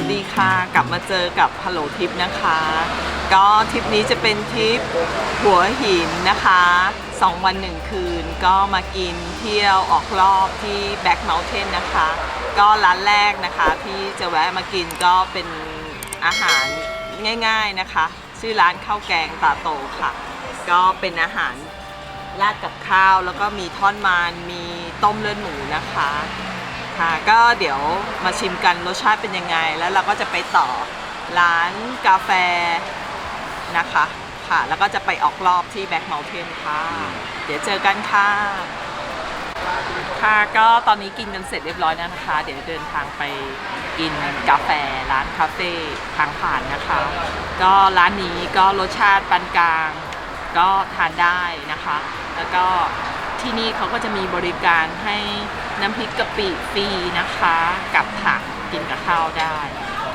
วัสดีค่ะ กลับมาเจอกับฮัลโหลทิปนะคะ ก็ทริปนี้จะเป็นทริปหัวหินนะคะ2วัน1คืนก็มากินเที่ยวออกรอบที่แบ็กเม t เทนนะคะ ก็ร้านแรกนะคะที่จะแวะมากินก็เป็นอาหารง่ายๆนะคะ ชื่อร้านข้าวแกงตาโตค่ะ ก็เป็นอาหารราดกับข้าวแล้วก็มีท่อนมันมีต้มเลือดหมูนะคะ ค่ะ ก็เดี๋ยวมาชิมกันรสชาติเป็นยังไง แล้วเราก็จะไปต่อร้านกาแฟนะคะค่ะ แล้วก็จะไปออกรอบที่แบ็กเม t เทนค่ะ เดี๋ยวเจอกันค่ะ ค่ะก็ตอนนี้กินกันเสร็จเรียบร้อยแล้วนะคะ เดี๋ยวเดินทางไปกินกาแฟร้านคาเฟ่ทางผ่านนะคะ ก็ร้านนี้ก็รสชาติปานกลาง ก็ทานได้นะคะ แล้วก็ที่นี่เขาก็จะมีบริการให้ น้ำพริกกะปิฟรีนะคะ กับผักกินกับข้าวได้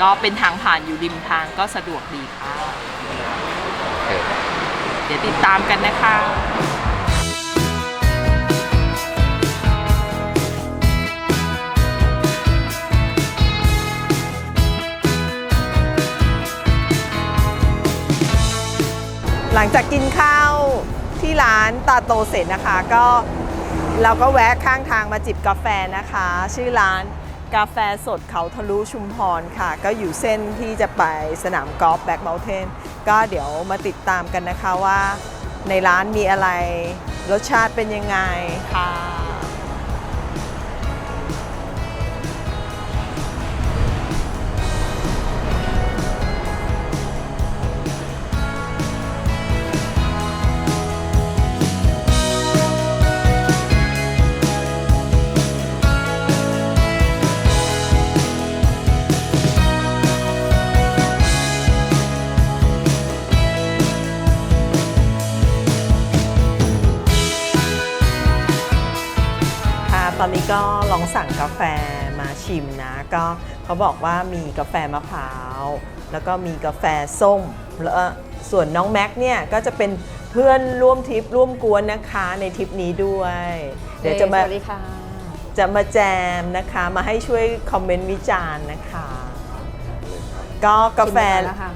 ก็เป็นทางผ่านอยู่ริมทางก็สะดวกดีค่ะ เดี๋ยวติดตามกันนะคะหลังจากกินข้าวที่ร้านตาโตเสร็จนะคะก็ เราก็แวะข้างทางมาจิบกาแฟนะคะ ชื่อร้านกาแฟสดเขาทะลุชุมพรค่ะ ก็อยู่เส้นที่จะไปสนามกอล์ฟแบ็กเมลเทนก็เดี๋ยวมาติดตามกันนะคะว่า ในร้านมีอะไรรสชาติเป็นยังไงค่ะ ก็ลองสั่งกาแฟมาชิมนะ ก็เขาบอกว่ามีกาแฟมะพร้าว แล้วก็มีกาแฟส้มแล้วส่วนน้องแม็กเนี่ยก็จะเป็นเพื่อนร่วมทริปร่วมกวนนะคะในทริปนี้ด้วย เดี๋ยวจะมาสวัสดีค่ะจะมาแจมนะคะ มาให้ช่วยคอมเมนต์วิจารณ์นะคะ ก็กาแฟชิมแล้วค่ะ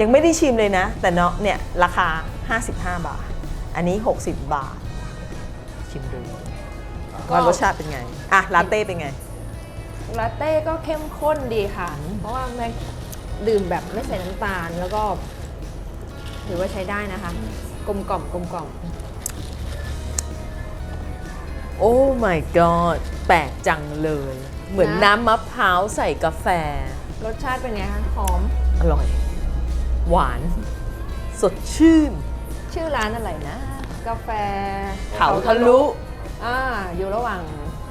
ยังไม่ได้ชิมเลยนะ แต่เนาะเนี่ยราคา 55 บาท อันนี้ 60 บาท ชิมดูก็ ว่ารสชาติเป็นไง อะลาเต้เป็นไง ลาเต้ก็เข้มข้นดีค่ะ เพราะว่าแม็กดื่มแบบไม่ใส่น้ำตาลแล้วก็ถือว่าใช้ได้นะคะ กลมกล่อมกลมกล่อมโอ้ my god แปลกจังเลย เหมือนนะน้ำมะพร้าวใส่กาแฟ รสชาติเป็นไงคะหอม อร่อย หวาน สดชื่น ชื่อร้านอะไรนะ กาแฟเขาทะลุ อ่าอยู่ระหว่าง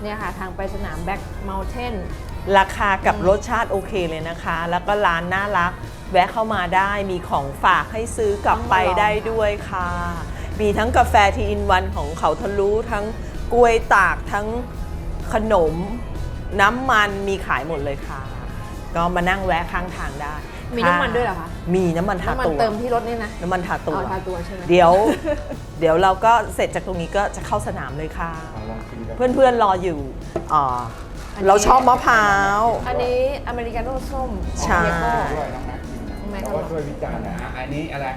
เนี่ยค่ะทางไปสนามแบ็กเมลเทน ราคากับรสชาติโอเคเลยนะคะ แล้วก็ร้านน่ารัก แวะเข้ามาได้มีของฝากให้ซื้อกลับไปได้ด้วยค่ะ มีทั้งกาแฟทีอินวันของเขาทะลุทั้งกล้วยตากทั้งขนม น้ำมันมีขายหมดเลยค่ะ ก็มานั่งแวะข้างทางได้ มีน้ำมันด้วยเหรอคะมีน้ำมันทาน้ำมันตัว เติมที่รถนี่นะน้ำมันทาตัว เอาทาตัวใช่ไหมเดี๋ยว เดี๋ยวเราก็เสร็จจากตรงนี้ก็จะเข้าสนามเลยค่ะเพื่อนๆรออยู่อ่าอันนี้เราชอบมะพร้าว อันนี้อเมริกาโน่ส้มของใช่เยโก้ด้วยน้องแม็กซ์แม็กซ์แล้วก็ช่วยวิจารณ์นะฮะอันนี้อะไร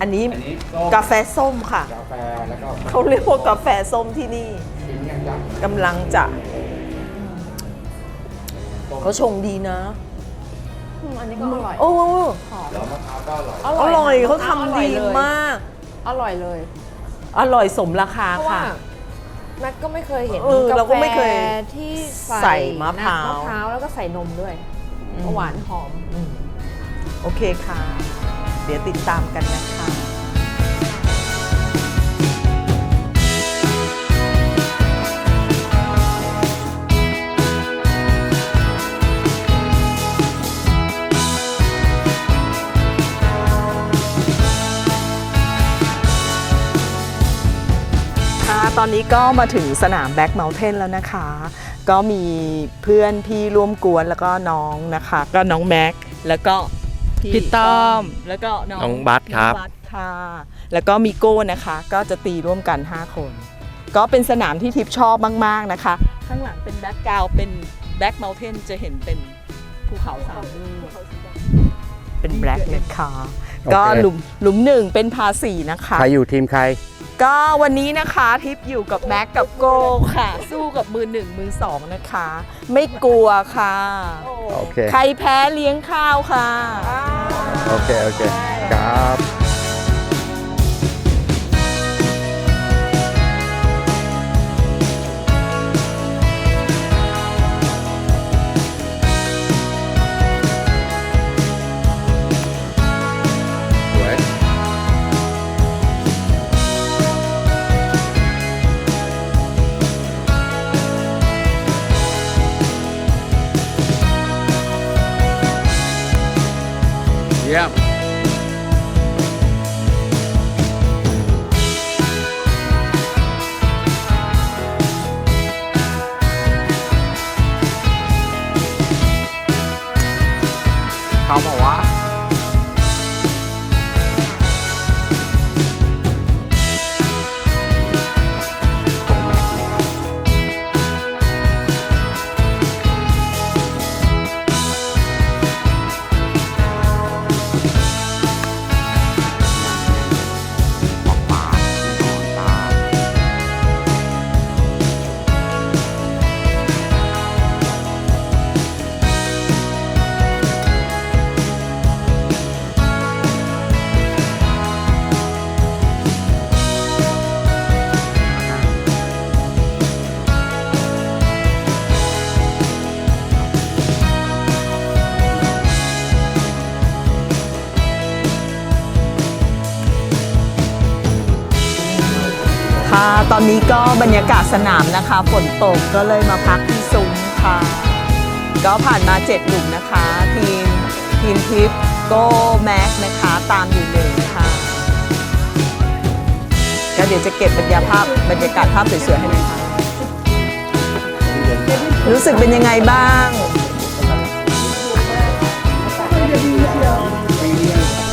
อันนี้อันนี้ส้มกาแฟส้มค่ะ กาแฟแล้วก็เขาเรียกว่ากาแฟส้มที่นี่กินยังยักษ์กำลังจะเขาชงดีนะ อืมอันนี้ก็อร่อย โอ้หอม แล้วมะพร้าวก็อร่อย อร่อยนะเขาทำดีอร่อยเลยมาก อร่อยเลย อร่อยสมราคาเพราะว่าค่ะ แม็กก็ไม่เคยเห็นเออกาเราก็แฟไม่เคยที่ใส่มะพร้าว น้ำมะพร้าวแล้วก็ใส่นมด้วยอืมหวานหอม อืมโอเคค่ะ เดี๋ยวติดตามกันนะคะ อนนี้ก็มาถึงสนามแบ็กเมลเทนแล้วนะคะ ก็มีเพื่อนพี่ร่วมกวนแล้วก็น้องนะคะ ก็น้องแม็กแล้วก็พี่ต้อม แล้วก็น้องน้องบัสครับน้องบัสค่ะ แล้วก็มีโก้นะคะ ก็จะตีร่วมกัน 5 คน ก็เป็นสนามที่ทิพย์ชอบมาก ๆ นะคะ ข้างหลังเป็นแบ็กกราวเป็นแบ็กเมลเทนจะเห็นเป็นภูเขาสามลูกเป็นแบล็กนะคะโอเคก็หลุมหลุมหนึ่งเป็นพาสีนะคะ ใครอยู่ทีมใคร ก็วันนี้นะคะทิปอยู่กับแม็กกับโกค่ะ สู้กับมือหนึ่งมือสองนะคะ ไม่กลัวค่ะ โอเค ใครแพ้เลี้ยงข้าวค่ะ โอเค โอเค ครับ เอนนี้ก็บรรยากาศสนามนะคะ ฝนตกก็เลยมาพักที่ซุ้มค่ะ ก็ผ่านมาเจ็ดหลุมนะคะ ทีมทีมทิปโก้แม็กนะคะตามอยู่หนึ่งค่ะก็เดี๋ยวจะเก็บบรรยากาศบรรยากาศภาพสวยๆให้นะคะรู้สึกเป็นยังไงบ้าง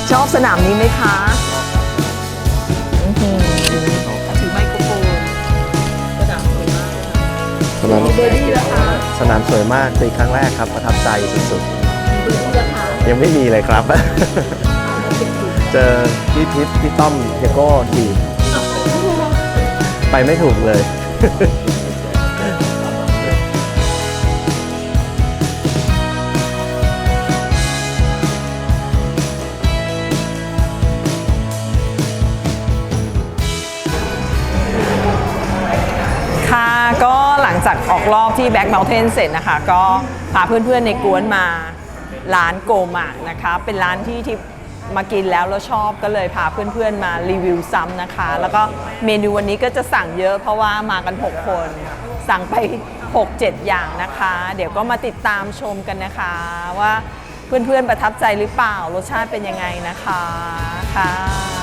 ชอบสนามนี้ไหมคะ สนามเบอร์ดี้แล้วคะสนามสวยมากเป็นครั้งแรกครับประทับใจสุดๆ ยังไม่มีเลยครับ เจอพี่ทิพย์พี่ต้อมเยโก้ดี ไปไม่ถูกเลย กออกรอบที่แบ็กเมลเทนเสร็จนะคะ ก็พาเพื่อนๆในกวนมาร้านโกมากนะคะ เป็นร้านที่ที่มากินแล้วแล้วชอบก็เลยพาเพื่อนๆมารีวิวซ้ำนะคะ แล้วก็เมนูวันนี้ก็จะสั่งเยอะเพราะว่ามากัน 6 คน สั่งไป 6-7 อย่างนะคะ เดี๋ยวก็มาติดตามชมกันนะคะว่าเพื่อนๆประทับใจหรือเปล่ารสชาติเป็นยังไงนะคะค่ะ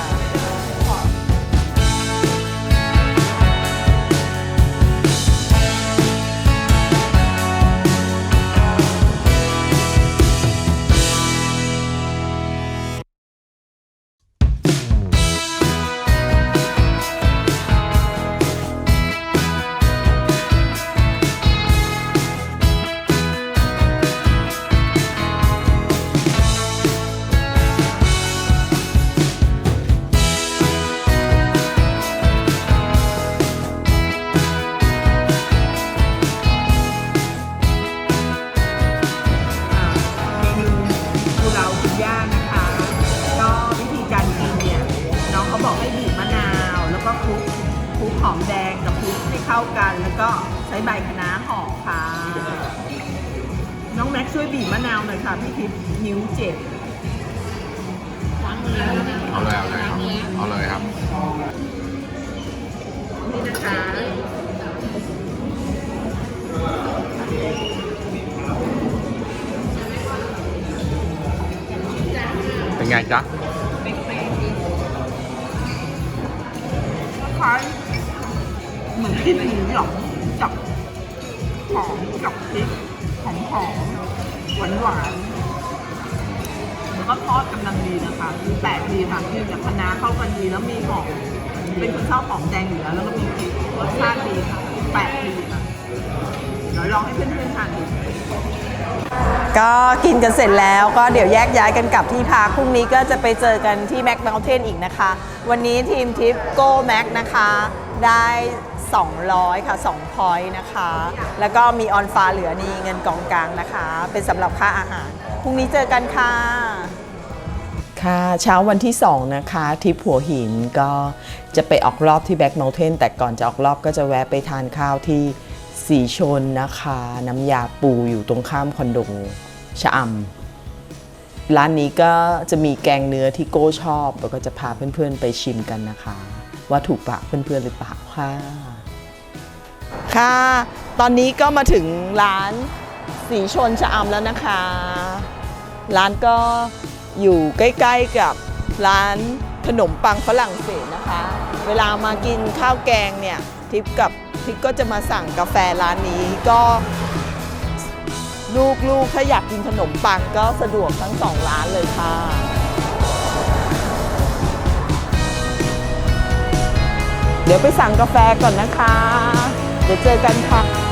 นะเป็นไงจ๊ะคล้ายเหมือนกินหมูหยองกับหอมกับพริกหอมหอมหวานหวานแล้วก็ทอดกำลังดีนะคะคือแปลกดีค่ะคือกับคณะเข้ากันดีแล้วมีหอม เป็นคนชอบหอมแดงอยู่แล้วแล้วก็มีพริกรสชาติดีค่ะแปลกดีค่ะเดี๋ยวลองให้เพื่อนๆทานดู ก็กินกันเสร็จแล้วก็เดี๋ยวแยกย้ายกันกลับที่พักพรุ่งนี้ก็จะไปเจอกันที่แม็ก m ม u เทนอีกนะคะ วันนี้ทีมทิปโก้แม็กนะคะ ได้ 200 ค่ะ 2 พอยต์นะคะ แล้วก็มีออนฟ้าเหลือนี่เงินกองกลางนะคะ เป็นสำหรับค่าอาหาร พรุ่งนี้เจอกันค่ะ ค่ะเช้าวันที่ 2 นะคะทริปหัวหินก็ จะไปออกรอบที่แบ็ก u n เทนแต่ก่อนจะออกรอบก็จะแวะไปทานข้าวที่สีชนนะคะ น้ำยาปูอยู่ตรงข้ามคอนโดชะอำร้านนี้ก็จะมีแกงเนื้อที่โก้ชอบแล้วก็จะพาเพื่อนๆไปชิมกันนะคะ ว่าถูกปากเพื่อนๆหรือเปล่าค่ะ ค่ะ ตอนนี้ก็มาถึงร้านสีชนชะอำแล้วนะคะ ร้านก็อยู่ใกล้ๆกับร้านขนมปังฝรั่งเศสนะคะ เวลามากินข้าวแกงเนี่ยทิปกับทิปก็จะมาสั่งกาแฟร้านนี้ก็ลูกๆถ้าอยากกินขนมปังก็สะดวกทั้งสองร้านเลยค่ะเดี๋ยวไปสั่งกาแฟก่อนนะคะ เดี๋ยวเจอกันค่ะ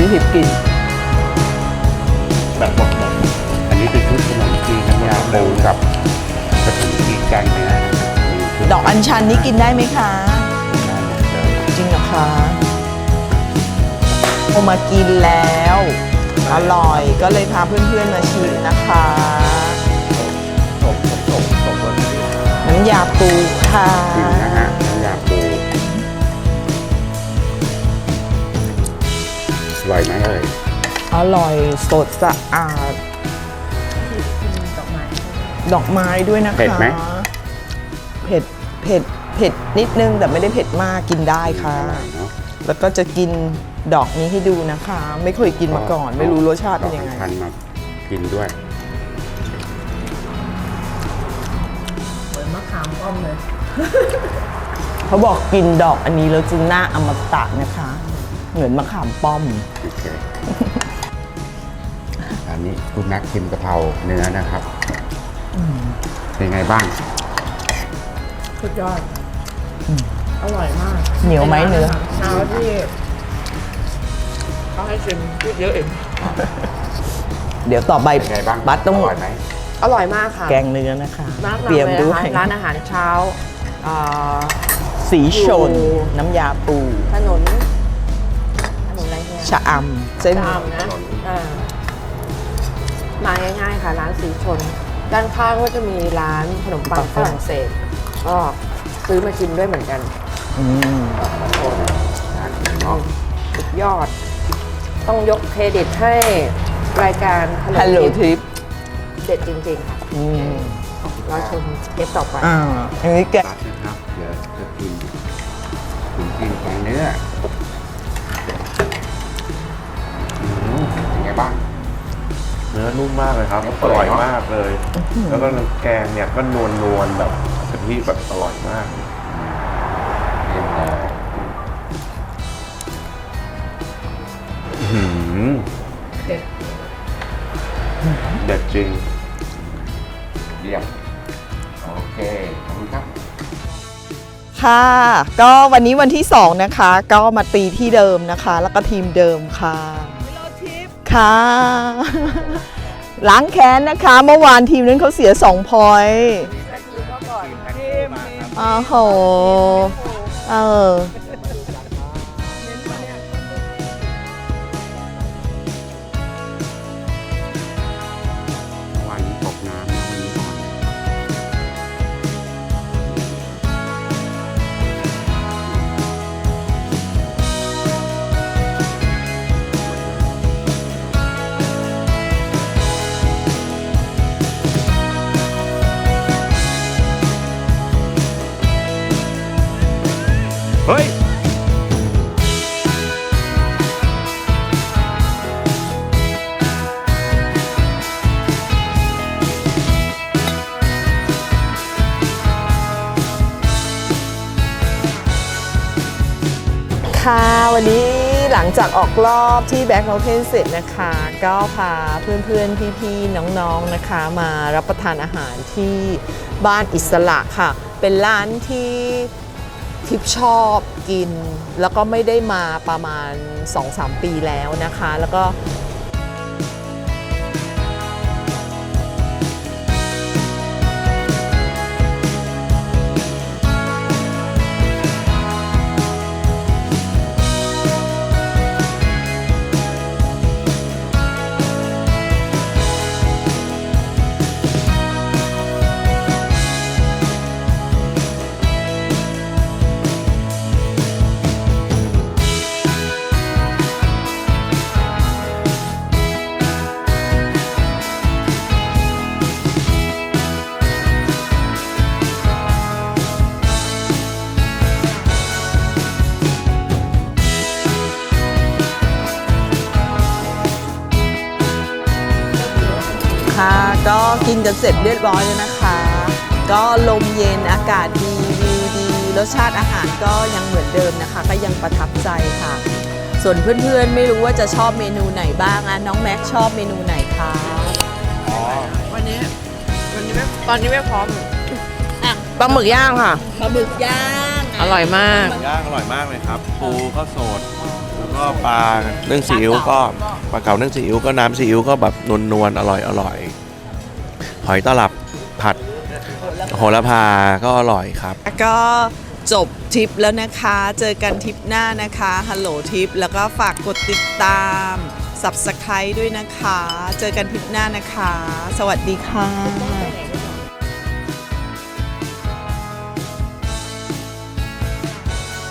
พี่ทิพย์กินแบบหมดเลยอันนี้เป็นชุดขนมจีนน้ำยาปูกับกระถิ่นจีนแกงเนื้อนะครับมีชุดอกอัญชันนี้กินได้ไหมคะได้หมดเลยจริงเหรอคะโอมากินแล้ว อร่อยก็เลยพาเพื่อนๆมาชิมนะคะน้ำยาปูค่ะ ร่อยไหมเอ่ยอร่อยสดสะอาดดอกไม้ด้วยนะคะ เผ็ดไหม เผ็ดเผ็ดเผ็ดนิดนึงแต่ไม่ได้เผ็ดมากกินได้ค่ะ อร่อยเนาะแล้วก็จะกินดอกนี้ให้ดูนะคะ ไม่เคยกินมาก่อน ไม่รู้รสชาติเป็นยังไงดอกอัญชันมากินด้วยเขาบอกกินดอกอันนี้แล้วจะหน้าอมตะนะคะ เหมือนมะขามป้อม โอเคอันนี้คุณแม็กชิมกะเพราเนื้อนะครับเป็นไงบ้าง สุดยอดอร่อยมากเหนียวไหมเนื้อเช้าที่เขาให้ชิมพูดเยอะเอง เดี๋ยวต่อไปเป็นไงบ้างบัตต้องอร่อยไหมอร่อยมากค่ะ แกงเนื้อนะคะร้านเตรียมเลด้วนะคะยร้านอาหารเช้าอ่าสีชนอยู่น้ำยาปูถนนถนนอะไรเนี่ย ชะอำเส้นชามนะอ่ามาง่ายๆ ค่ะร้านสีชน ด้านข้างก็จะมีร้านขนมปังฝรั่งเศสก็ซื้อมาชิมด้วยเหมือนกันอืมเนาะสุดยอด ต้องยกเครดิตให้รายการฮัลโหล Hello ทิป Tip เด็ดจริง ๆ ค่ะอืมรอชมเทปต่อไป อ่าอันนี้แกตัดนะครับ เดี๋ยวจะกินถึงกินแกงเนื้ออื บ้างเนื้อนุ่มมากเลยครับเนื้ออเปื่อยร่อยเนอะมากเลย แล้วก็แกงเนี่ยก็นวลนวลๆแบบกะทิแบบอร่อยมากเยี่ยมเลยอื้อหือเด็ดเด็ดจริง เยี่ยม โอเค ขอบคุณครับค่ะก็วันนี้วันที่ 2 นะคะ ก็มาตีที่เดิมนะคะ แล้วก็ทีมเดิมค่ะ ค่ะล้างแค้นนะคะ เมื่อวานทีมนั้นเขาเสีย2พอยต์อ้าวโห เออ จากออกรอบที่แบ็คเอาเทนเสร็จนะคะ ก็พาเพื่อนๆ พี่ๆ น้องๆ นะคะ มารับประทานอาหารที่บ้านอิสระค่ะ เป็นร้านที่ทิพชอบกิน แล้วก็ไม่ได้มาประมาณ 2-3 ปีแล้วนะคะ แล้วก็ ก็กินกันเสร็จเรียบร้อยแล้วนะคะ ก็ลมเย็นอากาศดีวิวดีรสชาติอาหารก็ยังเหมือนเดิมนะคะ ก็ยังประทับใจค่ะ ส่วนเพื่อนๆไม่รู้ว่าจะชอบเมนูไหนบ้างอะน้องแม็กชอบเมนูไหนคะวันนี้วันนี้ไม่ตอนนี้ไม่พร้อมปลาหมึกย่างค่ะปลาหมึกย่างอร่อยมากย่างอร่อยมากเลยครับปูก็สดแล้วก็ปลานึ่งซีอิ๊วก็ปลาเก๋านึ่งซีอิ๊วก็น้ำซีอิ๊วก็แบบนวลๆอร่อยอร่อย หอยตลับผัดโหระพาก็อร่อยครับ ก็จบทริปแล้วนะคะ เจอกันทริปหน้านะคะฮัลโหลทริปแล้วก็ฝากกดติดตาม Subscribe ด้วยนะคะ เจอกันทริปหน้านะคะ สวัสดีค่ะ